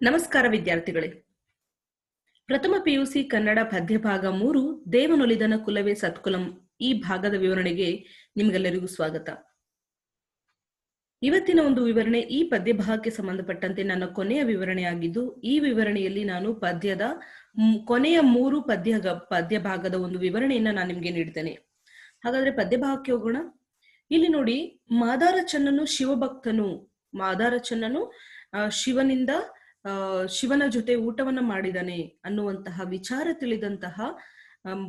ನಮಸ್ಕಾರ ವಿದ್ಯಾರ್ಥಿಗಳೇ. ಪ್ರಥಮ ಪಿಯುಸಿ ಕನ್ನಡ ಪದ್ಯಭಾಗ ಮೂರು, ದೇವನೊಲಿದನ ಕುಲವೇ ಸತ್ಕುಲಂ ಈ ಭಾಗದ ವಿವರಣೆಗೆ ನಿಮಗೆಲ್ಲರಿಗೂ ಸ್ವಾಗತ. ಇವತ್ತಿನ ಒಂದು ವಿವರಣೆ ಈ ಪದ್ಯ ಭಾಗಕ್ಕೆ ಸಂಬಂಧಪಟ್ಟಂತೆ ನನ್ನ ಕೊನೆಯ ವಿವರಣೆಯಾಗಿದ್ದು, ಈ ವಿವರಣೆಯಲ್ಲಿ ನಾನು ಪದ್ಯದ ಕೊನೆಯ ಮೂರು ಪದ್ಯ ಪದ್ಯ ಭಾಗದ ಒಂದು ವಿವರಣೆಯನ್ನ ನಾನು ನಿಮ್ಗೆ ನೀಡ್ತೇನೆ. ಹಾಗಾದ್ರೆ ಪದ್ಯ ಭಾಗಕ್ಕೆ ಹೋಗೋಣ. ಇಲ್ಲಿ ನೋಡಿ ಮಾದಾರ ಚನ್ನನು ಶಿವಭಕ್ತನು. ಮಾದಾರ ಚನ್ನನು ಶಿವನಿಂದ ಶಿವನ ಜೊತೆ ಊಟವನ್ನ ಮಾಡಿದಾನೆ ಅನ್ನುವಂತಹ ವಿಚಾರ ತಿಳಿದಂತಹ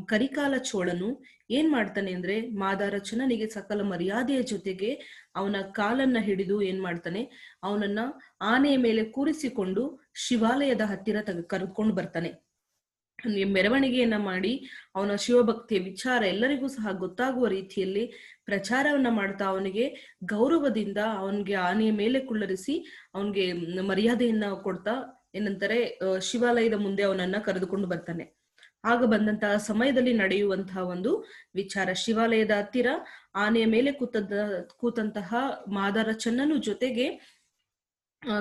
ಕರಿಕಾಲ ಚೋಳನು ಏನ್ ಮಾಡ್ತಾನೆ ಅಂದ್ರೆ ಮಾದಾರಚನನಿಗೆ ಸಕಲ ಮರ್ಯಾದೆಯ ಜೊತೆಗೆ ಅವನ ಕಾಲನ್ನ ಹಿಡಿದು ಏನ್ ಮಾಡ್ತಾನೆ, ಅವನನ್ನ ಆನೆಯ ಮೇಲೆ ಕೂರಿಸಿಕೊಂಡು ಶಿವಾಲಯದ ಹತ್ತಿರ ತಗ ಕರ್ಕೊಂಡು ಬರ್ತಾನೆ. ಮೆರವಣಿಗೆಯನ್ನ ಮಾಡಿ ಅವನ ಶಿವಭಕ್ತಿಯ ವಿಚಾರ ಎಲ್ಲರಿಗೂ ಸಹ ಗೊತ್ತಾಗುವ ರೀತಿಯಲ್ಲಿ ಪ್ರಚಾರವನ್ನ ಮಾಡ್ತಾ ಅವನಿಗೆ ಗೌರವದಿಂದ ಅವನಿಗೆ ಆನೆಯ ಮೇಲೆ ಕುಳ್ಳರಿಸಿ ಅವನಿಗೆ ಮರ್ಯಾದೆಯನ್ನ ಕೊಡ್ತಾ ಏನಂತಾರೆ ಶಿವಾಲಯದ ಮುಂದೆ ಅವನನ್ನ ಕರೆದುಕೊಂಡು ಬರ್ತಾನೆ. ಆಗ ಬಂದಂತಹ ಸಮಯದಲ್ಲಿ ನಡೆಯುವಂತಹ ಒಂದು ವಿಚಾರ, ಶಿವಾಲಯದ ಹತ್ತಿರ ಆನೆಯ ಮೇಲೆ ಕೂತದ ಕೂತಂತಹ ಮಾದಾರ ಚನ್ನನು ಜೊತೆಗೆ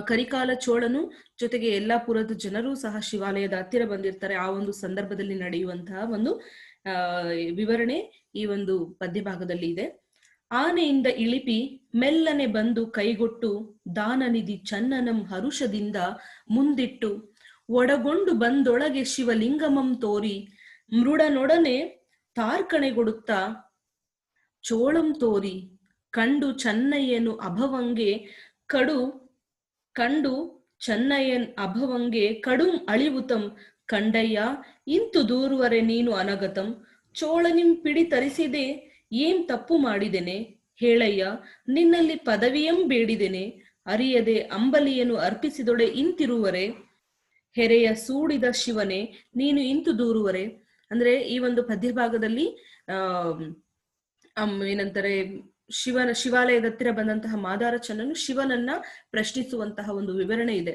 ಕರಿಕಾಲ ಚೋಳನು ಜೊತೆಗೆ ಯಲ್ಲಾಪುರದ ಜನರು ಸಹ ಶಿವಾಲಯದ ಹತ್ತಿರ ಬಂದಿರ್ತಾರೆ. ಆ ಒಂದು ಸಂದರ್ಭದಲ್ಲಿ ನಡೆಯುವಂತಹ ಒಂದು ವಿವರಣೆ ಈ ಒಂದು ಪದ್ಯಭಾಗದಲ್ಲಿ ಇದೆ. ಆನೆಯಿಂದ ಇಳಿಪಿ ಮೆಲ್ಲನೆ ಬಂದು ಕೈಗೊಟ್ಟು ದಾನನಿಧಿ ಚನ್ನನಂ ಹರುಷದಿಂದ ಮುಂದಿಟ್ಟು ಒಡಗೊಂಡು ಬಂದೊಳಗೆ ಶಿವಲಿಂಗಮಂ ತೋರಿ ಮೃಡನೊಡನೆ ತಾರ್ಕಣೆಗೊಡುತ್ತಾ ಚೋಳಂ ತೋರಿ ಕಂಡು ಚನ್ನಯ್ಯನು ಅಭವಂಗೆ ಕಡು ಕಂಡು ಚನ್ನಯ್ಯನ್ ಅಭವಂಗೆ ಕಡುಂ ಅಳಿವುತಂ, ಕಂಡಯ್ಯ, ಇಂತು ದೂರುವರೆ ನೀನು ಅನಗತಂ, ಚೋಳನಿಂ ಪಿಡಿ ತರಿಸಿದೆ, ಏನ್ ತಪ್ಪು ಮಾಡಿದೆನೆ? ಹೇಳಯ್ಯ, ನಿನ್ನಲ್ಲಿ ಪದವಿಯಂ ಬೇಡಿದೆನೆ, ಅರಿಯದೆ ಅಂಬಲಿಯನ್ನು ಅರ್ಪಿಸಿದೊಡೆ ಇಂತಿರುವರೆ? ಹೆರೆಯ ಸೂಡಿದ ಶಿವನೇ, ನೀನು ಇಂತು ದೂರುವರೆ? ಅಂದ್ರೆ ಈ ಒಂದು ಪದ್ಯಭಾಗದಲ್ಲಿ, ಆ ಏನಂತಾರೆ ಶಿವನ ಶಿವಾಲಯದ ಹತ್ತಿರ ಬಂದಂತಹ ಮಾದಾರ ಚನ್ನನು ಶಿವನನ್ನ ಪ್ರಶ್ನಿಸುವಂತಹ ಒಂದು ವಿವರಣೆ ಇದೆ.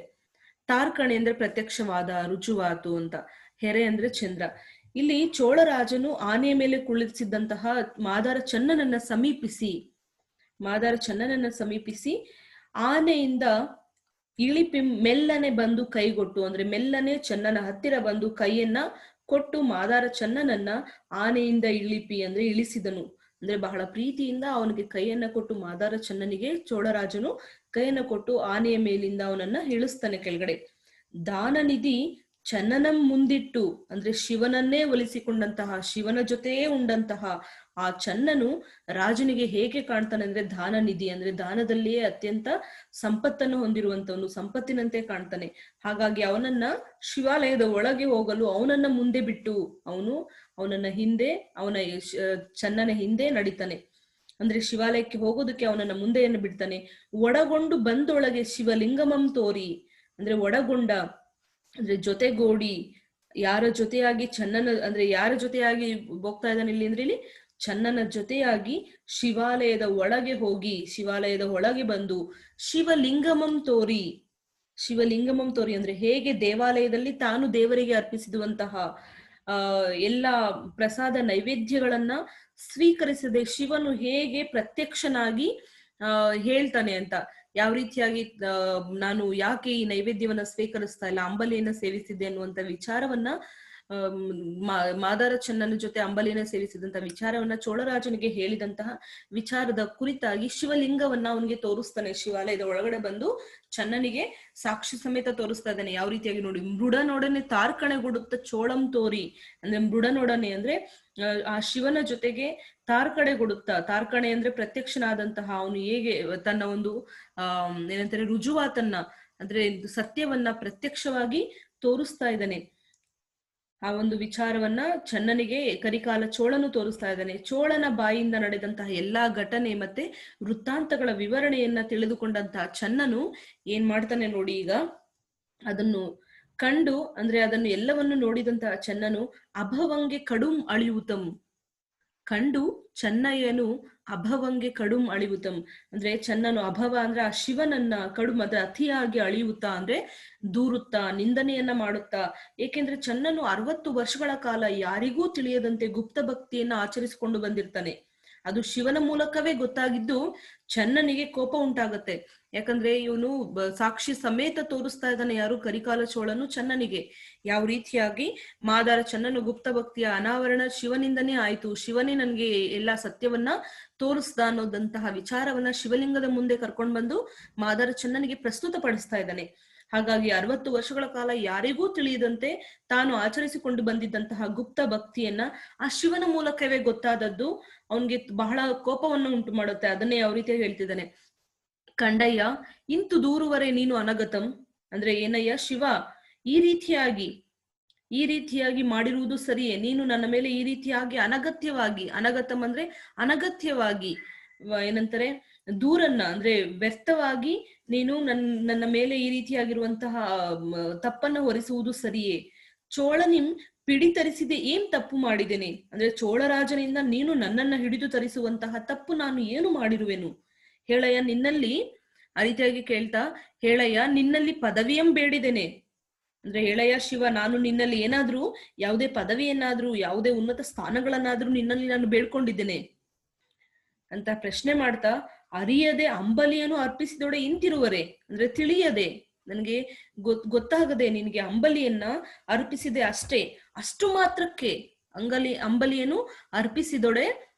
ತಾರ್ಕಣೆ ಅಂದ್ರೆ ಪ್ರತ್ಯಕ್ಷವಾದ, ರುಜುವಾತು ಅಂತ, ಹೆರೆ ಅಂದ್ರೆ ಚಂದ್ರ. ಇಲ್ಲಿ ಚೋಳರಾಜನು ಆನೆಯ ಮೇಲೆ ಕುಳಿಸಿದ್ದಂತಹ ಮಾದಾರ ಚನ್ನನನ್ನ ಸಮೀಪಿಸಿ ಮಾದಾರ ಚನ್ನನನ್ನ ಸಮೀಪಿಸಿ ಆನೆಯಿಂದ ಇಳಿಪಿ ಮೆಲ್ಲನೆ ಬಂದು ಕೈಗೊಟ್ಟು ಅಂದ್ರೆ ಮೆಲ್ಲನೆ ಚನ್ನನ ಹತ್ತಿರ ಬಂದು ಕೈಯನ್ನ ಕೊಟ್ಟು ಮಾದಾರ ಚನ್ನನನ್ನ ಆನೆಯಿಂದ ಇಳಿಪಿ ಅಂದ್ರೆ ಇಳಿಸಿದನು. ಅಂದ್ರೆ ಬಹಳ ಪ್ರೀತಿಯಿಂದ ಅವನಿಗೆ ಕೈಯನ್ನ ಕೊಟ್ಟು ಮಾದಾರ ಚನ್ನನಿಗೆ ಚೋಳರಾಜನು ಕೈಯನ್ನ ಕೊಟ್ಟು ಆನೆಯ ಮೇಲಿಂದ ಅವನನ್ನ ಇಳಿಸ್ತಾನೆ ಕೆಳಗಡೆ. ದಾನನಿಧಿ ಚನ್ನನ ಮುಂದಿಟ್ಟು, ಅಂದ್ರೆ ಶಿವನನ್ನೇ ಒಲಿಸಿಕೊಂಡಂತಹ, ಶಿವನ ಜೊತೆಯೇ ಉಂಡಂತಹ ಆ ಚನ್ನನು ರಾಜನಿಗೆ ಹೇಗೆ ಕಾಣ್ತಾನೆ ಅಂದ್ರೆ ದಾನ ನಿಧಿ ಅಂದ್ರೆ ದಾನದಲ್ಲಿಯೇ ಅತ್ಯಂತ ಸಂಪತ್ತನ್ನು ಹೊಂದಿರುವಂತವನು, ಸಂಪತ್ತಿನಂತೆ ಕಾಣ್ತಾನೆ. ಹಾಗಾಗಿ ಅವನನ್ನ ಶಿವಾಲಯದ ಒಳಗೆ ಹೋಗಲು, ಅವನನ್ನ ಮುಂದೆ ಬಿಟ್ಟು, ಅವನು ಅವನನ್ನ ಹಿಂದೆ, ಅವನ ಚನ್ನನ ಹಿಂದೆ ನಡೀತಾನೆ. ಅಂದ್ರೆ ಶಿವಾಲಯಕ್ಕೆ ಹೋಗೋದಕ್ಕೆ ಅವನನ್ನ ಮುಂದೆಯನ್ನು ಬಿಡ್ತಾನೆ. ಒಡಗೊಂಡು ಬಂದೊಳಗೆ ಶಿವಲಿಂಗಮಂ ತೋರಿ, ಅಂದ್ರೆ ಒಡಗೊಂಡ, ಅಂದ್ರೆ ಜೊತೆಗೂಡಿ ಯಾರ ಜೊತೆಯಾಗಿ ಚನ್ನನ ಅಂದ್ರೆ ಯಾರ ಜೊತೆಯಾಗಿ ಹೋಗ್ತಾ ಇದ್ದಾನೆ ಇಲ್ಲಿ ಅಂದ್ರೆ ಇಲ್ಲಿ? ಚನ್ನನ ಜೊತೆಯಾಗಿ ಶಿವಾಲಯದ ಒಳಗೆ ಹೋಗಿ, ಶಿವಾಲಯದ ಒಳಗೆ ಬಂದು ಶಿವಲಿಂಗಮಂ ತೋರಿ. ಶಿವಲಿಂಗಮಂ ತೋರಿ ಅಂದ್ರೆ ಹೇಗೆ ದೇವಾಲಯದಲ್ಲಿ ತಾನು ದೇವರಿಗೆ ಅರ್ಪಿಸಿದುವಂತಹ ಎಲ್ಲ ಪ್ರಸಾದ ನೈವೇದ್ಯಗಳನ್ನ ಸ್ವೀಕರಿಸದೆ ಶಿವನು ಹೇಗೆ ಪ್ರತ್ಯಕ್ಷನಾಗಿ ಹೇಳ್ತಾನೆ ಅಂತ. ಯಾವ ರೀತಿಯಾಗಿ ನಾನು ಯಾಕೆ ಈ ನೈವೇದ್ಯವನ್ನ ಸ್ವೀಕರಿಸ್ತಾ ಇಲ್ಲ, ಅಂಬಲಿಯನ್ನ ಸೇವಿಸಿದ್ದೆ ಅನ್ನುವಂತ ವಿಚಾರವನ್ನ ಮಾದಾರ ಚನ್ನನ ಜೊತೆ ಅಂಬಲಿನ ಸೇವಿಸಿದಂತಹ ವಿಚಾರವನ್ನ ಚೋಳರಾಜನಿಗೆ ಹೇಳಿದಂತಹ ವಿಚಾರದ ಕುರಿತಾಗಿ ಶಿವಲಿಂಗವನ್ನ ಅವನಿಗೆ ತೋರಿಸ್ತಾನೆ. ಶಿವಾಲಯದ ಒಳಗಡೆ ಬಂದು ಚನ್ನನಿಗೆ ಸಾಕ್ಷಿ ಸಮೇತ ತೋರಿಸ್ತಾ ಇದ್ದಾನೆ. ಯಾವ ರೀತಿಯಾಗಿ ನೋಡಿ ಮೃಡನೊಡನೆ ತಾರ್ಕಣೆಗೊಡುತ್ತ ಚೋಳಂ ತೋರಿ. ಅಂದ್ರೆ ಮೃಡನೊಡನೆ ಅಂದ್ರೆ ಆ, ಶಿವನ ಜೊತೆಗೆ ತಾರ್ಕಣೆ ತಾರ್ಕಣೆಗೊಡುತ್ತಾ. ತಾರ್ಕಣೆ ಅಂದ್ರೆ ಪ್ರತ್ಯಕ್ಷನಾದಂತಹ ಅವನು ಹೇಗೆ ತನ್ನ ಒಂದು ಆ ಏನಂತಾರೆ ರುಜುವಾತನ್ನ ಅಂದ್ರೆ ಸತ್ಯವನ್ನ ಪ್ರತ್ಯಕ್ಷವಾಗಿ ತೋರಿಸ್ತಾ ಇದ್ದಾನೆ. ಆ ಒಂದು ವಿಚಾರವನ್ನ ಚನ್ನನಿಗೆ ಕರಿಕಾಲ ಚೋಳನು ತೋರಿಸ್ತಾ ಇದ್ದಾನೆ. ಚೋಳನ ಬಾಯಿಂದ ನಡೆದಂತಹ ಎಲ್ಲಾ ಘಟನೆ ಮತ್ತೆ ವೃತ್ತಾಂತಗಳ ವಿವರಣೆಯನ್ನ ತಿಳಿದುಕೊಂಡಂತಹ ಚನ್ನನು ಏನ್ ಮಾಡ್ತಾನೆ ನೋಡಿ ಈಗ. ಅದನ್ನು ಕಂಡು ಅಂದ್ರೆ ಅದನ್ನು ಎಲ್ಲವನ್ನು ನೋಡಿದಂತಹ ಚನ್ನನು ಅಭವಂಗೆ ಕಡುಂ ಅಳಿವುತಂ ಕಂಡು ಚನ್ನಯ್ಯನು ಅಭವಂಗೆ ಕಡುಂ ಅಳಿವುತಂ ಅಂದ್ರೆ ಚನ್ನನು ಅಭವ ಅಂದ್ರೆ ಆ ಶಿವನನ್ನ ಕಡುಮದ ಅತಿಯಾಗಿ ಅಳಿಯುತ್ತಾ ಅಂದ್ರೆ ದೂರುತ್ತಾ, ನಿಂದನೆಯನ್ನ ಮಾಡುತ್ತಾ. ಏಕೆಂದ್ರೆ ಚನ್ನನು ಅರವತ್ತು ವರ್ಷಗಳ ಕಾಲ ಯಾರಿಗೂ ತಿಳಿಯದಂತೆ ಗುಪ್ತ ಭಕ್ತಿಯನ್ನ ಆಚರಿಸಿಕೊಂಡು ಬಂದಿರ್ತಾನೆ. ಅದು ಶಿವನ ಮೂಲಕವೇ ಗೊತ್ತಾಗಿದ್ದು ಚನ್ನನಿಗೆ ಕೋಪ ಉಂಟಾಗತ್ತೆ. ಯಾಕಂದ್ರೆ ಇವನು ಸಾಕ್ಷಿ ಸಮೇತ ತೋರಿಸ್ತಾ ಇದ್ದಾನೆ ಯಾರು? ಕರಿಕಾಲ ಚೋಳನು ಚನ್ನನಿಗೆ. ಯಾವ ರೀತಿಯಾಗಿ? ಮಾದಾರ ಚನ್ನನು ಗುಪ್ತ ಭಕ್ತಿಯ ಅನಾವರಣ ಶಿವನಿಂದನೇ ಆಯ್ತು. ಶಿವನೇ ನನ್ಗೆ ಎಲ್ಲಾ ಸತ್ಯವನ್ನ ತೋರಿಸ್ದ ಅನ್ನೋದಂತಹ ವಿಚಾರವನ್ನ ಶಿವಲಿಂಗದ ಮುಂದೆ ಕರ್ಕೊಂಡ್ ಬಂದು ಮಾದಾರ ಚನ್ನನಿಗೆ ಪ್ರಸ್ತುತ ಪಡಿಸ್ತಾ ಇದ್ದಾನೆ. ಹಾಗಾಗಿ ಅರವತ್ತು ವರ್ಷಗಳ ಕಾಲ ಯಾರಿಗೂ ತಿಳಿಯದಂತೆ ತಾನು ಆಚರಿಸಿಕೊಂಡು ಬಂದಿದ್ದಂತಹ ಗುಪ್ತ ಭಕ್ತಿಯನ್ನ ಆ ಶಿವನ ಮೂಲಕವೇ ಗೊತ್ತಾದದ್ದು. ಅವನ್ಗೆ ಬಹಳ ಕೋಪವನ್ನು ಉಂಟು ಮಾಡುತ್ತೆ. ಅದನ್ನೇ ಯಾವ ರೀತಿಯಾಗಿ ಹೇಳ್ತಿದ್ದಾನೆ. ಕಂಡಯ್ಯ, ಇಂತು ದೂರುವರೆ ನೀನು ಅನಗತಂ? ಅಂದ್ರೆ ಏನಯ್ಯ, ಶಿವ, ಈ ರೀತಿಯಾಗಿ ಈ ರೀತಿಯಾಗಿ ಮಾಡಿರುವುದು ಸರಿಯೇ? ನೀನು ನನ್ನ ಮೇಲೆ ಈ ರೀತಿಯಾಗಿ ಅನಗತ್ಯವಾಗಿ, ಅನಗತಂ ಅಂದ್ರೆ ಅನಗತ್ಯವಾಗಿ ಏನಂತಾರೆ, ದೂರನ್ನ, ಅಂದ್ರೆ ವ್ಯರ್ಥವಾಗಿ ನೀನು ನನ್, ನನ್ನ ಮೇಲೆ ಈ ರೀತಿಯಾಗಿರುವಂತಹ ತಪ್ಪನ್ನ ಹೊರಿಸುವುದು ಸರಿಯೇ? ಚೋಳನಿಂ ಪಿಡಿ ತರಿಸಿದೆ ಏನ್ ತಪ್ಪು ಮಾಡಿದ್ದೇನೆ ಅಂದ್ರೆ ಚೋಳರಾಜನಿಂದ ನೀನು ನನ್ನನ್ನ ಹಿಡಿದು ತರಿಸುವಂತಹ ತಪ್ಪು ನಾನು ಏನು ಮಾಡಿರುವೆನು? ಹೇಳಯ್ಯ, ನಿನ್ನಲ್ಲಿ ಆ ರೀತಿಯಾಗಿ ಕೇಳ್ತಾ, ಹೇಳಯ್ಯ, ನಿನ್ನಲ್ಲಿ ಪದವಿಯಂ ಬೇಡಿದ್ದೇನೆ ಅಂದ್ರೆ ಹೇಳಯ್ಯ, ಶಿವ, ನಾನು ನಿನ್ನಲ್ಲಿ ಏನಾದ್ರೂ, ಯಾವುದೇ ಪದವಿಯನ್ನಾದ್ರೂ, ಯಾವುದೇ ಉನ್ನತ ಸ್ಥಾನಗಳನ್ನಾದ್ರೂ ನಿನ್ನಲ್ಲಿ ನಾನು ಬೇಡ್ಕೊಂಡಿದ್ದೇನೆ. ಅಂತ ಪ್ರಶ್ನೆ ಮಾಡ್ತಾ, ಅರಿಯದೆ ಅಂಬಲಿಯನ್ನು ಅರ್ಪಿಸಿದೊಡೆ ಇಂತಿರುವರೆ. ಅಂದ್ರೆ ತಿಳಿಯದೆ. ನನಗೆ ಗೊತ್, ಗೊತ್ತಾಗದೆ ನಿನಗೆ ಅಂಬಲಿಯನ್ನ ಅರ್ಪಿಸಿದೆ ಅಷ್ಟೇ. ಅಷ್ಟು ಮಾತ್ರಕ್ಕೆ ಅಂಗಲಿ, ಅಂಬಲಿಯನ್ನು ಅರ್ಪಿಸಿದೊಡೆ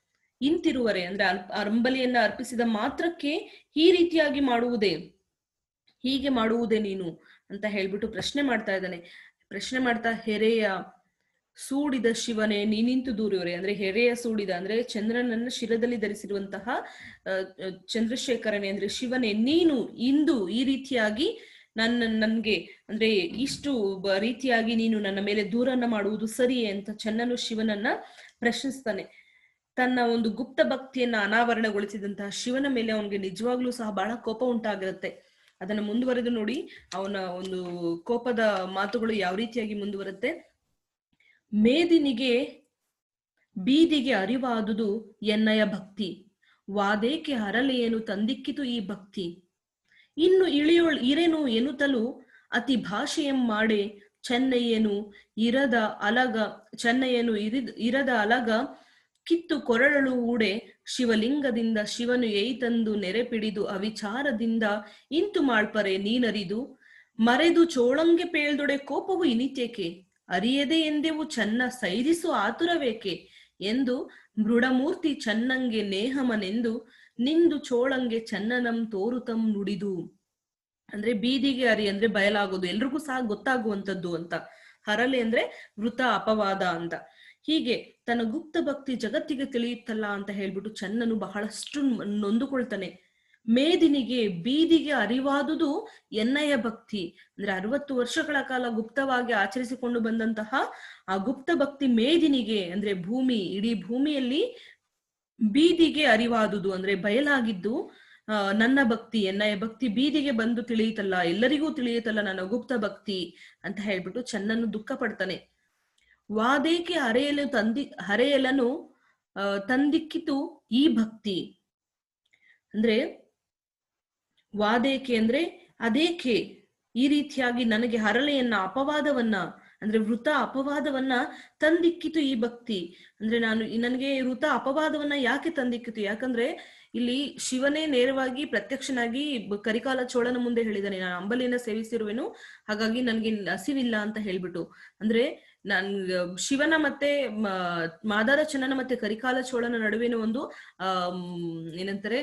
ಇಂತಿರುವರೆ ಅಂದ್ರೆ ಅರಂಬಲಿಯನ್ನ ಅರ್ಪಿಸಿದ ಮಾತ್ರಕ್ಕೆ ಈ ರೀತಿಯಾಗಿ ಮಾಡುವುದೇ? ಹೀಗೆ ಮಾಡುವುದೇ ನೀನು? ಅಂತ ಹೇಳ್ಬಿಟ್ಟು ಪ್ರಶ್ನೆ ಮಾಡ್ತಾ ಇದ್ದಾನೆ. ಪ್ರಶ್ನೆ ಮಾಡ್ತಾ ಹೆರೆಯ ಸೂಡಿದ ಶಿವನೇ, ನೀನಿಂತು ದೂರಿವರೆ? ಅಂದ್ರೆ ಹೆರೆಯ ಸೂಡಿದ, ಅಂದ್ರೆ ಚಂದ್ರನನ್ನ ಶಿರದಲ್ಲಿ ಧರಿಸಿರುವಂತಹ ಚಂದ್ರಶೇಖರನೇ, ಅಂದ್ರೆ ಶಿವನೇ, ನೀನು ಇಂದು ಈ ರೀತಿಯಾಗಿ ನನ್ನ, ನನ್ಗೆ, ಅಂದ್ರೆ ಇಷ್ಟು ರೀತಿಯಾಗಿ ನೀನು ನನ್ನ ಮೇಲೆ ದೂರನ್ನ ಮಾಡುವುದು ಸರಿಯೇ ಅಂತ ಚನ್ನನು ಶಿವನನ್ನ ಪ್ರಶ್ನಿಸ್ತಾನೆ. ತನ್ನ ಒಂದು ಗುಪ್ತ ಭಕ್ತಿಯನ್ನ ಅನಾವರಣಗೊಳಿಸಿದಂತಹ ಶಿವನ ಮೇಲೆ ಅವನಿಗೆ ನಿಜವಾಗ್ಲೂ ಸಹ ಬಹಳ ಕೋಪ ಉಂಟಾಗಿರುತ್ತೆ. ಅದನ್ನ ಮುಂದುವರೆದು ನೋಡಿ ಅವನ ಒಂದು ಕೋಪದ ಮಾತುಗಳು ಯಾವ ರೀತಿಯಾಗಿ ಮುಂದುವರುತ್ತೆ? ಮೇದಿನಿಗೆ ಬೀದಿಗೆ ಅರಿವಾದುದು ಎನ್ನಯ ಭಕ್ತಿ. ವಾದೇಕೆ ಹರಲೆಯೇನು ತಂದಿಕ್ಕಿತು ಈ ಭಕ್ತಿ? ಇನ್ನು ಇಳಿಯೋಳ್ ಇರೆನು ಎನ್ನುತ್ತಲು ಅತಿ ಭಾಷೆಯಂ ಮಾಡೆ ಚೆನ್ನಯ್ಯನು ಇರದ ಅಲಗ ಚೆನ್ನಯ್ಯನು ಇರಿದ ಇರದ ಅಲಗ ಕಿತ್ತು ಕೊರಳಲು ಊಡೆ ಶಿವಲಿಂಗದಿಂದ ಶಿವನು ಏಯ್ತಂದು ನೆರೆಪಿಡಿದು ಅವಿಚಾರದಿಂದ ಇಂತು ಮಾಡ್ಪರೆ ನೀನರಿದು. ಮರೆದು ಚೋಳಂಗೆ ಪೇಳ್ದೊಡೆ ಕೋಪವು ಇನಿತೇಕೆ? ಅರಿಯದೆ ಎಂದೆವು ಚನ್ನ ಸೈರಿಸು ಆತುರವೇಕೆ? ಎಂದು ಮೃಡಮೂರ್ತಿ ಚನ್ನಂಗೆ ನೇಹಮನೆಂದು ನಿಂದು ಚೋಳಂಗೆ ಚನ್ನನಂ ತೋರುತಂ ನುಡಿದು. ಅಂದ್ರೆ ಬೀದಿಗೆ ಅರಿ ಅಂದ್ರೆ ಬಯಲಾಗೋದು. ಎಲ್ರಿಗೂ ಸಹ ಗೊತ್ತಾಗುವಂತದ್ದು ಅಂತ. ಹರಲೆ ಅಂದ್ರೆ ವೃತ ಅಪವಾದ ಅಂತ. ಹೀಗೆ ತನ್ನ ಗುಪ್ತ ಭಕ್ತಿ ಜಗತ್ತಿಗೆ ತಿಳಿಯುತ್ತಲ್ಲ ಅಂತ ಹೇಳ್ಬಿಟ್ಟು ಚನ್ನನು ಬಹಳಷ್ಟು ನೊಂದುಕೊಳ್ತಾನೆ. ಮೇದಿನಿಗೆ ಬೀದಿಗೆ ಅರಿವಾದುದು ಎನ್ನಯ ಭಕ್ತಿ. ಅಂದ್ರೆ ಅರವತ್ತು ವರ್ಷಗಳ ಕಾಲ ಗುಪ್ತವಾಗಿ ಆಚರಿಸಿಕೊಂಡು ಬಂದಂತಹ ಆ ಗುಪ್ತ ಭಕ್ತಿ ಮೇದಿನಿಗೆ, ಅಂದ್ರೆ ಭೂಮಿ, ಇಡೀ ಭೂಮಿಯಲ್ಲಿ ಬೀದಿಗೆ ಅರಿವಾದುದು, ಅಂದ್ರೆ ಬಯಲಾಗಿದ್ದು ನನ್ನ ಭಕ್ತಿ ಎನ್ನಯ ಭಕ್ತಿ ಬೀದಿಗೆ ಬಂದು ತಿಳಿಯುತ್ತಲ್ಲ, ಎಲ್ಲರಿಗೂ ತಿಳಿಯುತ್ತಲ್ಲ ನನ್ನ ಗುಪ್ತ ಭಕ್ತಿ ಅಂತ ಹೇಳ್ಬಿಟ್ಟು ಚೆನ್ನನ್ನು ದುಃಖ ಪಡ್ತಾನೆ ವಾದೇಕೆ ಹರೆಯಲು ತಂದಿ ಹರೆಯಲನು ತಂದಿಕ್ಕಿತು ಈ ಭಕ್ತಿ. ಅಂದ್ರೆ ವಾದೇಕೆ ಅಂದ್ರೆ ಅದೇಕೆ ಈ ರೀತಿಯಾಗಿ ನನಗೆ ಹರಳೆಯನ್ನ, ಅಪವಾದವನ್ನ, ಅಂದ್ರೆ ವೃತ ಅಪವಾದವನ್ನ ತಂದಿಕ್ಕಿತು ಈ ಭಕ್ತಿ. ಅಂದ್ರೆ ನಾನು ನನಗೆ ವೃತ ಅಪವಾದವನ್ನ ಯಾಕೆ ತಂದಿಕ್ಕಿತು? ಯಾಕಂದ್ರೆ ಇಲ್ಲಿ ಶಿವನೇ ನೇರವಾಗಿ ಪ್ರತ್ಯಕ್ಷನಾಗಿ ಕರಿಕಾಲ ಚೋಳನ ಮುಂದೆ ಹೇಳಿದಾನೆ. ನಾನು ಅಂಬಲಿಯನ್ನ ಸೇವಿಸಿರುವೆನು, ಹಾಗಾಗಿ ನನ್ಗೆ ಹಸಿವಿಲ್ಲ ಅಂತ ಹೇಳ್ಬಿಟ್ಟು. ಅಂದ್ರೆ ನನ್, ಶಿವನ ಮತ್ತೆ ಮಾದಾರ ಚನ್ನನ ಮತ್ತೆ ಕರಿಕಾಲ ಚೋಳನ ನಡುವಿನ ಒಂದು ಏನಂತಾರೆ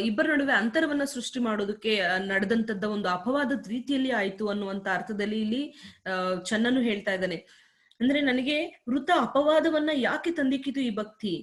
ಇಬ್ಬರ ನಡುವೆ ಅಂತರವನ್ನ ಸೃಷ್ಟಿ ಮಾಡೋದಕ್ಕೆ ನಡೆದಂತದ್ದ ಒಂದು ಅಪವಾದದ ರೀತಿಯಲ್ಲಿ ಆಯ್ತು ಅನ್ನುವಂತ ಅರ್ಥದಲ್ಲಿ ಇಲ್ಲಿ ಚನ್ನನು ಹೇಳ್ತಾ ಇದ್ದಾನೆ. ಅಂದ್ರೆ ನನಗೆ ವೃತ ಅಪವಾದವನ್ನ ಯಾಕೆ ತಂದಿಕ್ಕಿತು ಈ ಭಕ್ತಿ?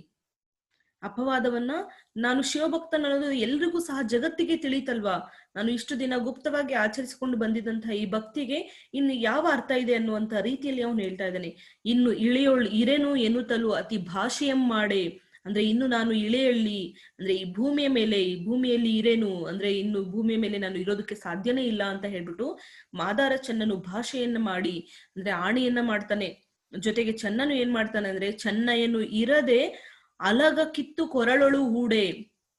ಅಪವಾದವನ್ನ ನಾನು ಶಿವಭಕ್ತನ ಅನ್ನೋದು ಎಲ್ರಿಗೂ ಸಹ ಜಗತ್ತಿಗೆ ತಿಳಿತಲ್ವಾ? ನಾನು ಇಷ್ಟು ದಿನ ಗುಪ್ತವಾಗಿ ಆಚರಿಸಿಕೊಂಡು ಬಂದಿದ್ದಂತಹ ಈ ಭಕ್ತಿಗೆ ಇನ್ನು ಯಾವ ಅರ್ಥ ಇದೆ ಅನ್ನುವಂತ ರೀತಿಯಲ್ಲಿ ಅವನು ಹೇಳ್ತಾ ಇದ್ದಾನೆ. ಇನ್ನು ಇಳೆಯೊಳ್ ಇರೇನು ಎನ್ನುತ್ತಲೂ ಅತಿ ಭಾಷೆಯಂ ಮಾಡೆ. ಅಂದ್ರೆ ಇನ್ನು ನಾನು ಇಳೆಯಳ್ಳಿ. ಅಂದ್ರೆ ಈ ಭೂಮಿಯ ಮೇಲೆ, ಈ ಭೂಮಿಯಲ್ಲಿ ಇರೇನು? ಅಂದ್ರೆ ಇನ್ನು ಭೂಮಿಯ ಮೇಲೆ ನಾನು ಇರೋದಕ್ಕೆ ಸಾಧ್ಯನೇ ಇಲ್ಲ ಅಂತ ಹೇಳ್ಬಿಟ್ಟು ಮಾದಾರ ಚನ್ನನು ಭಾಷೆಯನ್ನ ಮಾಡಿ, ಅಂದ್ರೆ ಆಣಿಯನ್ನ ಮಾಡ್ತಾನೆ. ಜೊತೆಗೆ ಚನ್ನನು ಏನ್ ಮಾಡ್ತಾನೆ ಅಂದ್ರೆ ಚೆನ್ನಯ್ಯನು ಇರದೆ ಅಲಗ ಕಿತ್ತು ಕೊರಳೊಳು ಹೂಡೆ.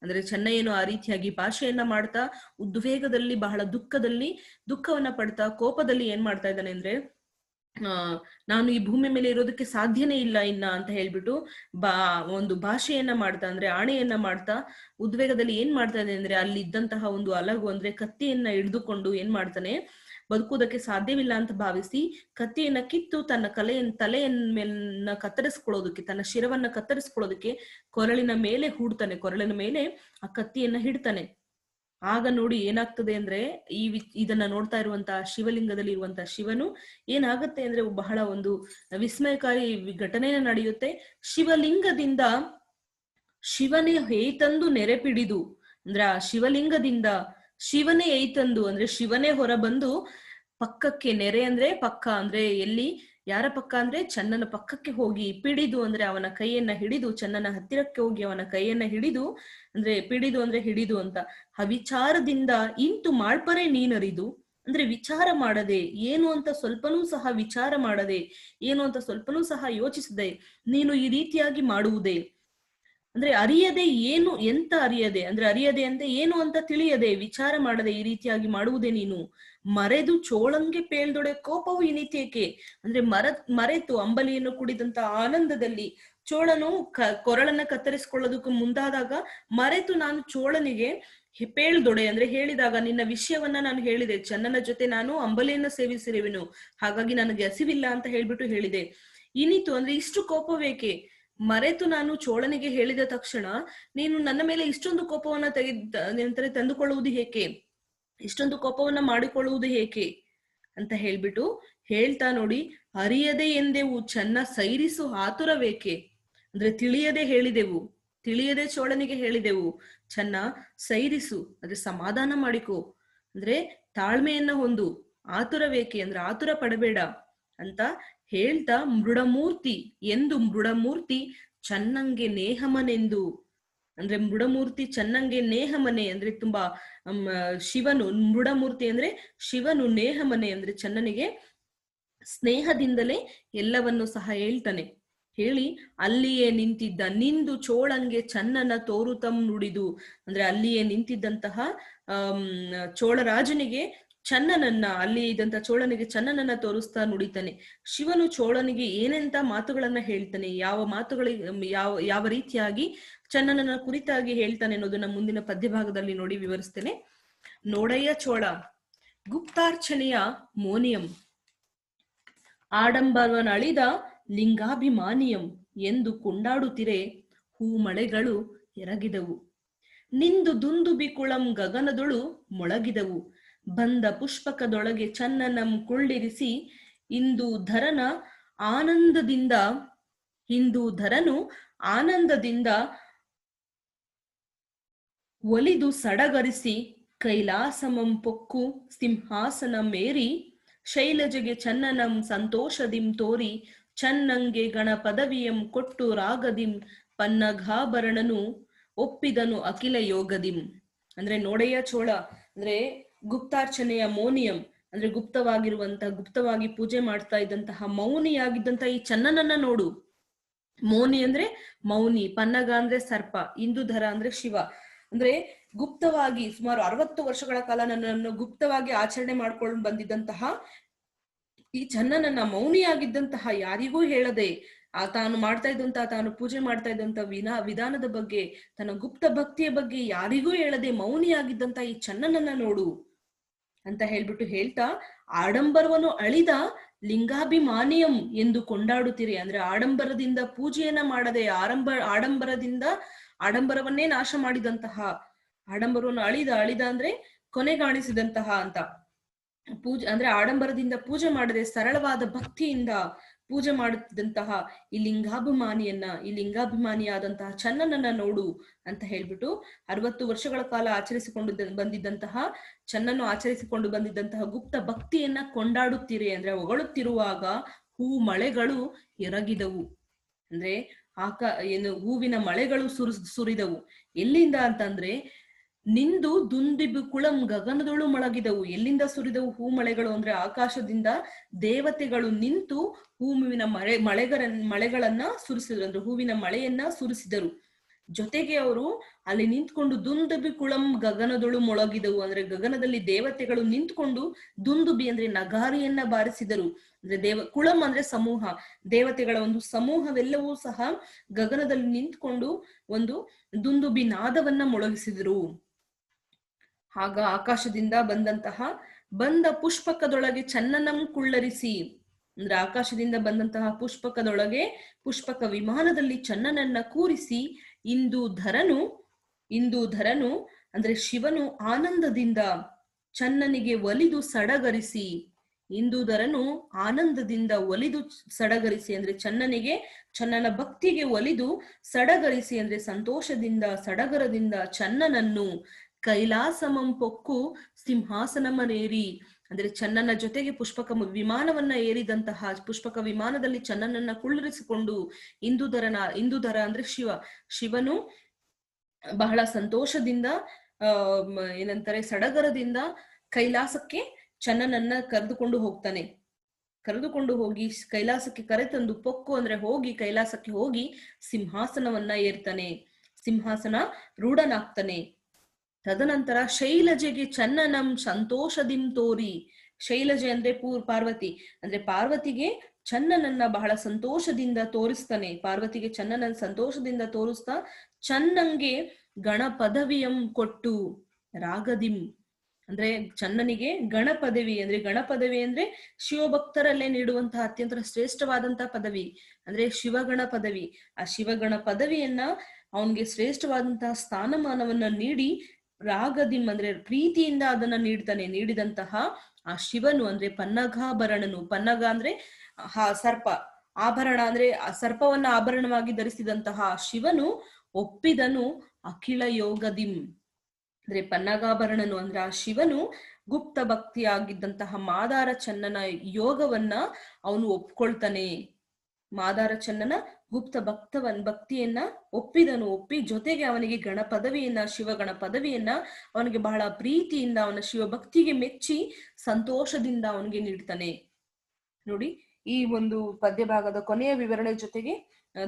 ಅಂದ್ರೆ ಚೆನ್ನಯ್ಯನು ಆ ರೀತಿಯಾಗಿ ಭಾಷೆಯನ್ನ ಮಾಡ್ತಾ ಉದ್ವೇಗದಲ್ಲಿ, ಬಹಳ ದುಃಖದಲ್ಲಿ, ದುಃಖವನ್ನ ಪಡ್ತಾ, ಕೋಪದಲ್ಲಿ ಏನ್ ಮಾಡ್ತಾ ಇದ್ದಾನೆ ಅಂದ್ರೆ ನಾನು ಈ ಭೂಮಿ ಮೇಲೆ ಇರೋದಕ್ಕೆ ಸಾಧ್ಯನೇ ಇಲ್ಲ ಇನ್ನ ಅಂತ ಹೇಳ್ಬಿಟ್ಟು ಬಾ, ಒಂದು ಭಾಷೆಯನ್ನ ಮಾಡ್ತಾ ಅಂದ್ರೆ ಆಣೆಯನ್ನ ಮಾಡ್ತಾ ಉದ್ವೇಗದಲ್ಲಿ ಏನ್ ಮಾಡ್ತಾ ಇದ್ದಾನೆ ಅಂದ್ರೆ ಅಲ್ಲಿ ಇದ್ದಂತಹ ಒಂದು ಅಲಗು ಅಂದ್ರೆ ಕತ್ತಿಯನ್ನ ಹಿಡಿದುಕೊಂಡು ಏನ್ ಮಾಡ್ತಾನೆ ಬದುಕುವುದಕ್ಕೆ ಸಾಧ್ಯವಿಲ್ಲ ಅಂತ ಭಾವಿಸಿ ಕತ್ತಿಯನ್ನ ಕಿತ್ತು ತನ್ನ ಕಲೆಯ ತಲೆಯನ್ನ ಕತ್ತರಿಸ್ಕೊಳ್ಳೋದಕ್ಕೆ, ತನ್ನ ಶಿರವನ್ನ ಕತ್ತರಿಸ್ಕೊಳ್ಳೋದಕ್ಕೆ ಕೊರಳಿನ ಮೇಲೆ ಹೂಡ್ತಾನೆ. ಕೊರಳಿನ ಮೇಲೆ ಆ ಕತ್ತಿಯನ್ನ ಹಿಡ್ತಾನೆ. ಆಗ ನೋಡಿ ಏನಾಗ್ತದೆ ಅಂದ್ರೆ ಈ ಇದನ್ನ ನೋಡ್ತಾ ಇರುವಂತಹ ಶಿವಲಿಂಗದಲ್ಲಿ ಇರುವಂತಹ ಶಿವನು ಏನಾಗುತ್ತೆ ಅಂದ್ರೆ ಬಹಳ ಒಂದು ವಿಸ್ಮಯಕಾರಿ ಘಟನೆಯ ನಡೆಯುತ್ತೆ. ಶಿವಲಿಂಗದಿಂದ ಶಿವನೇ ಹೇತಂದು ನೆರೆಪಿಡಿದು. ಅಂದ್ರೆ ಆ ಶಿವಲಿಂಗದಿಂದ ಶಿವನೇ ಏತಂದು ಅಂದ್ರೆ ಶಿವನೇ ಹೊರ ಬಂದು ಪಕ್ಕಕ್ಕೆ ನೆರೆ ಅಂದ್ರೆ ಪಕ್ಕ ಅಂದ್ರೆ ಎಲ್ಲಿ? ಯಾರ ಪಕ್ಕ ಅಂದ್ರೆ ಚನ್ನನ ಪಕ್ಕಕ್ಕೆ ಹೋಗಿ ಪಿಡಿದು ಅಂದ್ರೆ ಅವನ ಕೈಯನ್ನ ಹಿಡಿದು ಚನ್ನನ ಹತ್ತಿರಕ್ಕೆ ಹೋಗಿ ಅವನ ಕೈಯನ್ನ ಹಿಡಿದು ಅಂದ್ರೆ ಪಿಡಿದು ಅಂದ್ರೆ ಹಿಡಿದು ಅಂತ. ಆ ವಿಚಾರದಿಂದ ಇಂತು ಮಾಡ್ಪರೆ ನೀನರಿದು. ಅಂದ್ರೆ ವಿಚಾರ ಮಾಡದೆ, ಏನು ಅಂತ ಸ್ವಲ್ಪನೂ ಸಹ ವಿಚಾರ ಮಾಡದೆ, ಏನು ಅಂತ ಸ್ವಲ್ಪನೂ ಸಹ ಯೋಚಿಸದೆ, ನೀನು ಈ ರೀತಿಯಾಗಿ ಮಾಡುವುದೇ. ಅಂದ್ರೆ ಅರಿಯದೆ ಏನು ಎಂತ ಅರಿಯದೆ? ಅಂದ್ರೆ ಅರಿಯದೆ ಅಂದ್ರೆ ಏನು ಅಂತ ತಿಳಿಯದೆ, ವಿಚಾರ ಮಾಡದೆ ಈ ರೀತಿಯಾಗಿ ಮಾಡುವುದೇ ನೀನು? ಮರೆದು ಚೋಳಂಗೆ ಪೇಳ್ದೊಡೆ ಕೋಪವು ಇನಿತೇಕೆ? ಅಂದ್ರೆ ಮರ, ಮರೆತು ಅಂಬಲಿಯನ್ನು ಕುಡಿದಂತ ಆನಂದದಲ್ಲಿ ಚೋಳನು ಕ, ಕೊರಳನ್ನ ಕತ್ತರಿಸಿಕೊಳ್ಳೋದಕ್ಕೂ ಮುಂದಾದಾಗ ಮರೆತು ನಾನು ಚೋಳನಿಗೆ ಪೇಳ್ದೊಡೆ ಅಂದ್ರೆ ಹೇಳಿದಾಗ ನಿನ್ನ ವಿಷಯವನ್ನ ನಾನು ಹೇಳಿದೆ ಚನ್ನನ ಜೊತೆ ನಾನು ಅಂಬಲಿಯನ್ನ ಸೇವಿಸಿರುವೆನು. ಹಾಗಾಗಿ ನನಗೆ ಹಸಿವಿಲ್ಲ ಅಂತ ಹೇಳ್ಬಿಟ್ಟು ಹೇಳಿದೆ. ಇನಿತು ಅಂದ್ರೆ ಇಷ್ಟು ಕೋಪವೇಕೆ? ಮರೆತು ನಾನು ಚೋಳನಿಗೆ ಹೇಳಿದ ತಕ್ಷಣ, ನೀನು ನನ್ನ ಮೇಲೆ ಇಷ್ಟೊಂದು ಕೋಪವನ್ನ ತೆಗೆದ ತಂದುಕೊಳ್ಳುವುದು ಹೇಗೆ? ಇಷ್ಟೊಂದು ಕೋಪವನ್ನ ಮಾಡಿಕೊಳ್ಳುವುದು ಹೇಗೆ? ಅಂತ ಹೇಳ್ಬಿಟ್ಟು ಹೇಳ್ತಾ ನೋಡಿ, ಅರಿಯದೆ ಎಂದೆವು, ಚೆನ್ನ ಸೈರಿಸು ಆತುರವೇಕೆ ಅಂದ್ರೆ ತಿಳಿಯದೆ ಹೇಳಿದೆವು, ತಿಳಿಯದೆ ಚೋಳನಿಗೆ ಹೇಳಿದೆವು, ಚೆನ್ನ ಸೈರಿಸು, ಅಂದ್ರೆ ಸಮಾಧಾನ ಮಾಡಿಕೊ. ಅಂದ್ರೆ ತಾಳ್ಮೆಯನ್ನ ಹೊಂದು ಆತುರವೇಕೆ ಅಂದ್ರೆ ಆತುರ ಪಡಬೇಡ ಅಂತ ಹೇಳ್ತಾ ಮೃಡಮೂರ್ತಿ ಎಂದು ಮೃಡಮೂರ್ತಿ ಚನ್ನಂಗೆ ನೇಹಮನೆಂದು. ಅಂದ್ರೆ ಮೃಡಮೂರ್ತಿ ಚನ್ನಂಗೆ ನೇಹಮನೆ ಅಂದ್ರೆ ತುಂಬಾ ಶಿವನು ಮೃಡಮೂರ್ತಿ ಅಂದ್ರೆ ಶಿವನು ನೇಹಮನೆ ಅಂದ್ರೆ ಚನ್ನನಿಗೆ ಸ್ನೇಹದಿಂದಲೇ ಎಲ್ಲವನ್ನು ಸಹ ಹೇಳ್ತಾನೆ. ಹೇಳಿ, ಅಲ್ಲಿಯೇ ನಿಂತಿದ್ದ ನಿಂದು ಚೋಳಂಗೆ ಚನ್ನನ ತೋರುತಂ ನುಡಿದು. ಅಂದ್ರೆ ಅಲ್ಲಿಯೇ ನಿಂತಿದ್ದಂತಹ ಅಹ್ ಚೋಳರಾಜನಿಗೆ ಚನ್ನನನ್ನ ಅಲ್ಲಿ ಇದ್ದಂತ ಚೋಳನಿಗೆ ಚನ್ನನನ್ನ ತೋರಿಸ್ತಾ ನುಡಿತಾನೆ. ಶಿವನು ಚೋಳನಿಗೆ ಏನೆಂತ ಮಾತುಗಳನ್ನ ಹೇಳ್ತಾನೆ, ಯಾವ ಮಾತುಗಳಿಗೆ, ಯಾವ ಯಾವ ರೀತಿಯಾಗಿ ಚನ್ನನನ್ನ ಕುರಿತಾಗಿ ಹೇಳ್ತಾನೆ ಅನ್ನೋದನ್ನ ಮುಂದಿನ ಪದ್ಯಭಾಗದಲ್ಲಿ ನೋಡಿ ವಿವರಿಸ್ತೇನೆ. ನೋಡಯ್ಯ ಚೋಳ, ಗುಪ್ತಾರ್ಚನೆಯ ಮೋನಿಯಂ ಆಡಂಬರವನಳಿದ ಲಿಂಗಾಭಿಮಾನಿಯಂ ಎಂದು ಕೊಂಡಾಡುತ್ತಿರೆ ಹೂಮಳೆಗಳು ಎರಗಿದವು. ನಿಂದು ದುಂದುಬಿಕುಳಂ ಗಗನದೊಳು ಮೊಳಗಿದವು. ಬಂದ ಪುಷ್ಪಕದೊಳಗೆ ಚನ್ನನಂ ಕುಳ್ಳಿರಿಸಿ, ಇಂದು ಧರನ ಆನಂದದಿಂದ ಹಿಂದೂ ಧರನು ಆನಂದದಿಂದ ಒಲಿದು ಸಡಗರಿಸಿ, ಕೈಲಾಸಮಂ ಪೊಕ್ಕು ಸಿಂಹಾಸನ ಮೇರಿ, ಶೈಲಜೆಗೆ ಚನ್ನನಂ ಸಂತೋಷದಿಂ ತೋರಿ, ಚನ್ನಂಗೆ ಗಣ ಪದವಿಯಂ ಕೊಟ್ಟು ರಾಗದಿಂ, ಪನ್ನಘಾಭರಣನು ಒಪ್ಪಿದನು ಅಖಿಲ ಯೋಗದಿಂ. ಅಂದ್ರೆ ನೋಡೆಯ ಚೋಳ, ಅಂದ್ರೆ ಗುಪ್ತಾರ್ಚನೆಯ ಮೌನಿಯಂ, ಅಂದ್ರೆ ಗುಪ್ತವಾಗಿರುವಂತಹ ಗುಪ್ತವಾಗಿ ಪೂಜೆ ಮಾಡ್ತಾ ಇದ್ದಂತಹ ಮೌನಿಯಾಗಿದ್ದಂತಹ ಈ ಚನ್ನನನ್ನ ನೋಡು. ಮೌನಿ ಅಂದ್ರೆ ಮೌನಿ, ಪನ್ನಗ ಅಂದ್ರೆ ಸರ್ಪ, ಇಂದುಧರ ಅಂದ್ರೆ ಶಿವ. ಅಂದ್ರೆ ಗುಪ್ತವಾಗಿ ಸುಮಾರು ಅರವತ್ತು ವರ್ಷಗಳ ಕಾಲ ನನ್ನನ್ನು ಗುಪ್ತವಾಗಿ ಆಚರಣೆ ಮಾಡ್ಕೊಂಡು ಬಂದಿದ್ದಂತಹ ಈ ಚನ್ನನನ್ನ ಮೌನಿಯಾಗಿದ್ದಂತಹ ಯಾರಿಗೂ ಹೇಳದೆ, ಆ ತಾನು ಮಾಡ್ತಾ ಇದ್ದಂತಹ ತಾನು ಪೂಜೆ ಮಾಡ್ತಾ ಇದ್ದಂತ ವಿನಾ, ವಿಧಾನದ ಬಗ್ಗೆ, ತನ್ನ ಗುಪ್ತ ಭಕ್ತಿಯ ಬಗ್ಗೆ ಯಾರಿಗೂ ಹೇಳದೆ ಮೌನಿಯಾಗಿದ್ದಂತ ಈ ಚನ್ನನನ್ನ ನೋಡು. ಅಂತ ಹೇಳ್ಬಿಟ್ಟು ಹೇಳ್ತಾ, ಆಡಂಬರವನ್ನು ಅಳಿದ ಲಿಂಗಾಭಿಮಾನಿಯಂ ಎಂದು ಕೊಂಡಾಡುತ್ತೀರಿ. ಅಂದ್ರೆ ಆಡಂಬರದಿಂದ ಪೂಜೆಯನ್ನ ಮಾಡದೆ ಆರಂಭ, ಆಡಂಬರದಿಂದ ಆಡಂಬರವನ್ನೇ ನಾಶ ಮಾಡಿದಂತಹ, ಆಡಂಬರವನ್ನು ಅಳಿದ ಅಳಿದ ಅಂದ್ರೆ ಕೊನೆಗಾಣಿಸಿದಂತಹ ಅಂತ. ಪೂಜೆ, ಅಂದ್ರೆ ಆಡಂಬರದಿಂದ ಪೂಜೆ ಮಾಡದೆ ಸರಳವಾದ ಭಕ್ತಿಯಿಂದ ಪೂಜೆ ಮಾಡುತ್ತಿದ್ದಂತಹ ಈ ಲಿಂಗಾಭಿಮಾನಿಯನ್ನ, ಈ ಲಿಂಗಾಭಿಮಾನಿಯಾದಂತಹ ಚನ್ನನನ್ನ ನೋಡು ಅಂತ ಹೇಳ್ಬಿಟ್ಟು ಅರವತ್ತು ವರ್ಷಗಳ ಕಾಲ ಆಚರಿಸಿಕೊಂಡು ಬಂದಿದ್ದಂತಹ, ಚನ್ನನ್ನು ಆಚರಿಸಿಕೊಂಡು ಬಂದಿದ್ದಂತಹ ಗುಪ್ತ ಭಕ್ತಿಯನ್ನ ಕೊಂಡಾಡುತ್ತೀರಿ ಅಂದ್ರೆ ಹೊಗಳುತ್ತಿರುವಾಗ ಹೂ ಮಳೆಗಳು ಎರಗಿದವು. ಅಂದ್ರೆ ಆಕ, ಏನು ಹೂವಿನ ಮಳೆಗಳು ಸುರು ಸುರಿದವು. ಎಲ್ಲಿಂದ ಅಂತಂದ್ರೆ ನಿಂದು ದುಂದಿಬು ಕುಳಂ ಗಗನದೊಳು ಮೊಳಗಿದವು. ಎಲ್ಲಿಂದ ಸುರಿದವು ಹೂ ಮಳೆಗಳು ಅಂದ್ರೆ ಆಕಾಶದಿಂದ ದೇವತೆಗಳು ನಿಂತು ಹೂವಿನ ಮಳೆ, ಮಳೆಗರ, ಮಳೆಗಳನ್ನ ಸುರಿಸಿದ್ರು. ಅಂದ್ರೆ ಹೂವಿನ ಮಳೆಯನ್ನ ಸುರಿಸಿದರು. ಜೊತೆಗೆ ಅವರು ಅಲ್ಲಿ ನಿಂತ್ಕೊಂಡು ದುಂದುಬಿ ಕುಳಂ ಗಗನದೊಳು ಮೊಳಗಿದವು. ಅಂದ್ರೆ ಗಗನದಲ್ಲಿ ದೇವತೆಗಳು ನಿಂತ್ಕೊಂಡು ದುಂದುಬಿ ಅಂದ್ರೆ ನಗಾರಿಯನ್ನ ಬಾರಿಸಿದರು. ಅಂದ್ರೆ ದೇವ, ಕುಳಂ ಅಂದ್ರೆ ಸಮೂಹ. ದೇವತೆಗಳ ಒಂದು ಸಮೂಹವೆಲ್ಲವೂ ಸಹ ಗಗನದಲ್ಲಿ ನಿಂತ್ಕೊಂಡು ಒಂದು ದುಂದುಬಿ ನಾದವನ್ನ ಮೊಳಗಿಸಿದರು. ಆಗ ಆಕಾಶದಿಂದ ಬಂದಂತಹ, ಬಂದ ಪುಷ್ಪಕದೊಳಗೆ ಚನ್ನನಂ ಕುಳ್ಳರಿಸಿ. ಅಂದ್ರೆ ಆಕಾಶದಿಂದ ಬಂದಂತಹ ಪುಷ್ಪಕದೊಳಗೆ, ಪುಷ್ಪಕ ವಿಮಾನದಲ್ಲಿ ಚನ್ನನನ್ನ ಕೂರಿಸಿ, ಇಂದು ಧರನು ಇಂದು ಧರನು, ಅಂದ್ರೆ ಶಿವನು ಆನಂದದಿಂದ ಚನ್ನನಿಗೆ ಒಲಿದು ಸಡಗರಿಸಿ. ಇಂದುಧರನು ಆನಂದದಿಂದ ಒಲಿದು ಸಡಗರಿಸಿ, ಅಂದ್ರೆ ಚನ್ನನಿಗೆ ಚನ್ನನ ಭಕ್ತಿಗೆ ಒಲಿದು ಸಡಗರಿಸಿ, ಅಂದ್ರೆ ಸಂತೋಷದಿಂದ, ಸಡಗರದಿಂದ ಚನ್ನನನ್ನು ಕೈಲಾಸಮಂ ಪೊಕ್ಕು ಸಿಂಹಾಸನಮನೇರಿ. ಅಂದ್ರೆ ಚನ್ನನ ಜೊತೆಗೆ ಪುಷ್ಪಕ ವಿಮಾನವನ್ನ ಏರಿದಂತಹ ಪುಷ್ಪಕ ವಿಮಾನದಲ್ಲಿ ಚನ್ನನನ್ನ ಕುಳ್ಳರಿಸಿಕೊಂಡು ಇಂದುಧರನ ಇಂದುಧರ ಅಂದ್ರೆ ಶಿವ, ಶಿವನು ಬಹಳ ಸಂತೋಷದಿಂದ ಏನಂತಾರೆ ಸಡಗರದಿಂದ ಕೈಲಾಸಕ್ಕೆ ಚನ್ನನನ್ನ ಕರೆದುಕೊಂಡು ಹೋಗ್ತಾನೆ. ಕರೆದುಕೊಂಡು ಹೋಗಿ ಕೈಲಾಸಕ್ಕೆ ಕರೆತಂದು ಪೊಕ್ಕು ಅಂದ್ರೆ ಹೋಗಿ ಕೈಲಾಸಕ್ಕೆ ಹೋಗಿ ಸಿಂಹಾಸನವನ್ನ ಏರ್ತಾನೆ. ಸಿಂಹಾಸನ ರೂಢನಾಗ್ತಾನೆ. ತದನಂತರ ಶೈಲಜೆಗೆ ಚನ್ನನಂ ಸಂತೋಷದಿಂ ತೋರಿ. ಶೈಲಜೆ ಅಂದ್ರೆ ಪೂರ್ ಪಾರ್ವತಿ. ಅಂದ್ರೆ ಪಾರ್ವತಿಗೆ ಚನ್ನನನ್ನ ಬಹಳ ಸಂತೋಷದಿಂದ ತೋರಿಸ್ತಾನೆ. ಪಾರ್ವತಿಗೆ ಚನ್ನನ ಸಂತೋಷದಿಂದ ತೋರಿಸ್ತಾ ಚನ್ನಂಗೆ ಗಣ ಪದವಿಯಂ ಕೊಟ್ಟು ರಾಗದಿಂ. ಅಂದ್ರೆ ಚನ್ನನಿಗೆ ಗಣ ಪದವಿ ಅಂದ್ರೆ ಗಣ ಪದವಿ ಅಂದ್ರೆ ಶಿವಭಕ್ತರಲ್ಲೇ ನೀಡುವಂತಹ ಅತ್ಯಂತ ಶ್ರೇಷ್ಠವಾದಂತಹ ಪದವಿ. ಅಂದ್ರೆ ಶಿವಗಣ ಪದವಿ ಆ ಶಿವಗಣ ಪದವಿಯನ್ನ ಅವನ್ಗೆ ಶ್ರೇಷ್ಠವಾದಂತಹ ಸ್ಥಾನಮಾನವನ್ನ ನೀಡಿ ರಾಗದಿಂ ಅಂದ್ರೆ ಪ್ರೀತಿಯಿಂದ ಅದನ್ನ ನೀಡ್ತಾನೆ, ನೀಡಿದಂತಹ ಆ ಶಿವನು ಅಂದ್ರೆ ಪನ್ನಗಾಭರಣನು. ಪನ್ನಗ ಅಂದ್ರೆ ಆ ಸರ್ಪ. ಆಭರಣ ಅಂದ್ರೆ ಆ ಸರ್ಪವನ್ನ ಆಭರಣವಾಗಿ ಧರಿಸಿದಂತಹ ಶಿವನು ಒಪ್ಪಿದನು ಅಖಿಲ ಯೋಗದಿಂ ಅಂದ್ರೆ ಪನ್ನಗಾಭರಣನು ಅಂದ್ರೆ ಆ ಶಿವನು ಗುಪ್ತ ಭಕ್ತಿಯಾಗಿದ್ದಂತಹ ಮಾದಾರ ಚನ್ನನ ಯೋಗವನ್ನ ಅವನು ಒಪ್ಕೊಳ್ತಾನೆ. ಮಾದಾರ ಚನ್ನನ ಗುಪ್ತ ಭಕ್ತವನ್ ಭಕ್ತಿಯನ್ನ ಒಪ್ಪಿದನು. ಒಪ್ಪಿ ಜೊತೆಗೆ ಅವನಿಗೆ ಗಣ ಪದವಿಯನ್ನ ಶಿವಗಣ ಪದವಿಯನ್ನ ಅವನಿಗೆ ಬಹಳ ಪ್ರೀತಿಯಿಂದ ಅವನ ಶಿವ ಭಕ್ತಿಗೆ ಮೆಚ್ಚಿ ಸಂತೋಷದಿಂದ ಅವನಿಗೆ ನೀಡ್ತಾನೆ. ನೋಡಿ, ಈ ಒಂದು ಪದ್ಯಭಾಗದ ಕೊನೆಯ ವಿವರಣೆ ಜೊತೆಗೆ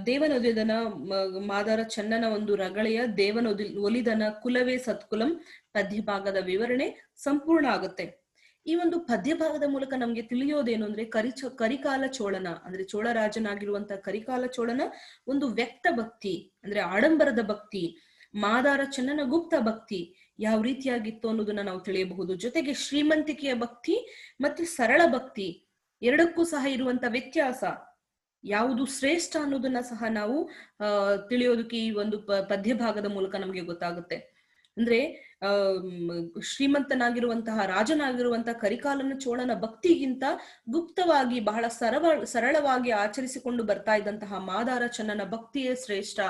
ದೇವನೊದಿದನ ಮಾದಾರ ಚನ್ನನ ಒಂದು ರಗಳೆಯ ದೇವನೊದಿ ಒಲಿದನ ಕುಲವೇ ಸತ್ಕುಲಂ ಪದ್ಯಭಾಗದ ವಿವರಣೆ ಸಂಪೂರ್ಣ ಆಗುತ್ತೆ. ಈ ಒಂದು ಪದ್ಯ ಭಾಗದ ಮೂಲಕ ನಮ್ಗೆ ತಿಳಿಯೋದೇನು ಅಂದ್ರೆ ಕರಿಚ ಕರಿಕಾಲ ಚೋಳನ, ಅಂದ್ರೆ ಚೋಳರಾಜನಾಗಿರುವಂತಹ ಕರಿಕಾಲ ಚೋಳನ ಒಂದು ವ್ಯಕ್ತ ಭಕ್ತಿ, ಅಂದ್ರೆ ಆಡಂಬರದ ಭಕ್ತಿ, ಮಾದಾರ ಚನ್ನನ ಗುಪ್ತ ಭಕ್ತಿ ಯಾವ ರೀತಿಯಾಗಿತ್ತು ಅನ್ನೋದನ್ನ ನಾವು ತಿಳಿಯಬಹುದು. ಜೊತೆಗೆ ಶ್ರೀಮಂತಿಕೆಯ ಭಕ್ತಿ ಮತ್ತೆ ಸರಳ ಭಕ್ತಿ ಎರಡಕ್ಕೂ ಸಹ ಇರುವಂತ ವ್ಯತ್ಯಾಸ ಯಾವುದು ಶ್ರೇಷ್ಠ ಅನ್ನೋದನ್ನ ಸಹ ನಾವು ಅಹ್ ತಿಳಿಯೋದಕ್ಕೆ ಈ ಒಂದು ಪದ್ಯ ಭಾಗದ ಮೂಲಕ ನಮ್ಗೆ ಗೊತ್ತಾಗುತ್ತೆ. ಅಂದ್ರೆ ಶ್ರೀಮಂತನಾಗಿರುವಂತಹ ರಾಜನಾಗಿರುವಂತಹ ಕರಿಕಾಲನ ಚೋಳನ ಭಕ್ತಿಗಿಂತ ಗುಪ್ತವಾಗಿ ಬಹಳ ಸರವ, ಸರಳವಾಗಿ ಆಚರಿಸಿಕೊಂಡು ಬರ್ತಾ ಇದ್ದಂತಹ ಮಾದಾರ ಚನ್ನನ ಭಕ್ತಿಯೇ ಶ್ರೇಷ್ಠ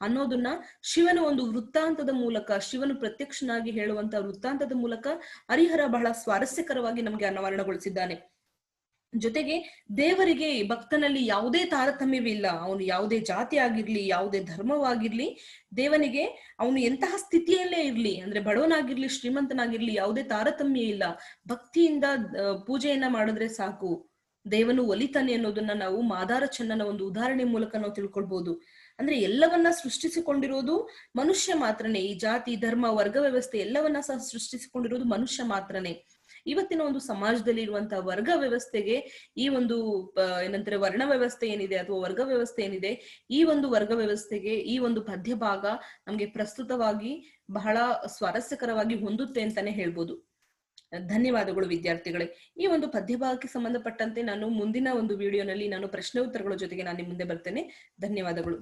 ಅನ್ನೋದನ್ನ ಶಿವನ ಒಂದು ವೃತ್ತಾಂತದ ಮೂಲಕ, ಶಿವನು ಪ್ರತ್ಯಕ್ಷನಾಗಿ ಹೇಳುವಂತಹ ವೃತ್ತಾಂತದ ಮೂಲಕ ಹರಿಹರ ಬಹಳ ಸ್ವಾರಸ್ಯಕರವಾಗಿ ನಮ್ಗೆ ಅನಾವರಣಗೊಳಿಸಿದ್ದಾನೆ. ಜೊತೆಗೆ ದೇವರಿಗೆ ಭಕ್ತನಲ್ಲಿ ಯಾವುದೇ ತಾರತಮ್ಯವಿಲ್ಲ ಅವನು ಯಾವುದೇ ಜಾತಿ ಆಗಿರ್ಲಿ, ಯಾವುದೇ ಧರ್ಮವಾಗಿರ್ಲಿ, ದೇವನಿಗೆ ಅವನು ಎಂತಹ ಸ್ಥಿತಿಯಲ್ಲೇ ಇರ್ಲಿ, ಅಂದ್ರೆ ಬಡವನಾಗಿರ್ಲಿ, ಶ್ರೀಮಂತನಾಗಿರ್ಲಿ, ಯಾವುದೇ ತಾರತಮ್ಯ ಇಲ್ಲ. ಭಕ್ತಿಯಿಂದ ಪೂಜೆಯನ್ನ ಮಾಡಿದ್ರೆ ಸಾಕು. ದೇವನು ಒಲಿತಾನೆ ಅನ್ನೋದನ್ನ ನಾವು ಮಾದಾರ ಚನ್ನನ ಒಂದು ಉದಾಹರಣೆ ಮೂಲಕ ನಾವು ತಿಳ್ಕೊಳ್ಬಹುದು ಅಂದ್ರೆ ಎಲ್ಲವನ್ನ ಸೃಷ್ಟಿಸಿಕೊಂಡಿರೋದು ಮನುಷ್ಯ ಮಾತ್ರನೇ. ಈ ಜಾತಿ, ಧರ್ಮ, ವರ್ಗ ವ್ಯವಸ್ಥೆ ಎಲ್ಲವನ್ನ ಸಹ ಸೃಷ್ಟಿಸಿಕೊಂಡಿರೋದು ಮನುಷ್ಯ ಮಾತ್ರನೇ. ಇವತ್ತಿನ ಒಂದು ಸಮಾಜದಲ್ಲಿ ಇರುವಂತಹ ವರ್ಗ ವ್ಯವಸ್ಥೆಗೆ ಈ ಒಂದು ಏನಂತಾರೆ ವರ್ಣ ವ್ಯವಸ್ಥೆ ಏನಿದೆ ಅಥವಾ ವರ್ಗ ವ್ಯವಸ್ಥೆ ಏನಿದೆ, ಈ ಒಂದು ವರ್ಗ ವ್ಯವಸ್ಥೆಗೆ ಈ ಒಂದು ಪದ್ಯ ಭಾಗ ನಮ್ಗೆ ಪ್ರಸ್ತುತವಾಗಿ ಬಹಳ ಸ್ವಾರಸ್ಯಕರವಾಗಿ ಹೊಂದುತ್ತೆ ಅಂತಾನೆ ಹೇಳ್ಬೋದು. ಧನ್ಯವಾದಗಳು ವಿದ್ಯಾರ್ಥಿಗಳೇ. ಈ ಒಂದು ಪದ್ಯ ಭಾಗಕ್ಕೆ ಸಂಬಂಧಪಟ್ಟಂತೆ ನಾನು ಮುಂದಿನ ಒಂದು ವಿಡಿಯೋನಲ್ಲಿ ನಾನು ಪ್ರಶ್ನೆ ಉತ್ತರಗಳ ಜೊತೆಗೆ ನಾನು ಮುಂದೆ ಬರ್ತೇನೆ. ಧನ್ಯವಾದಗಳು.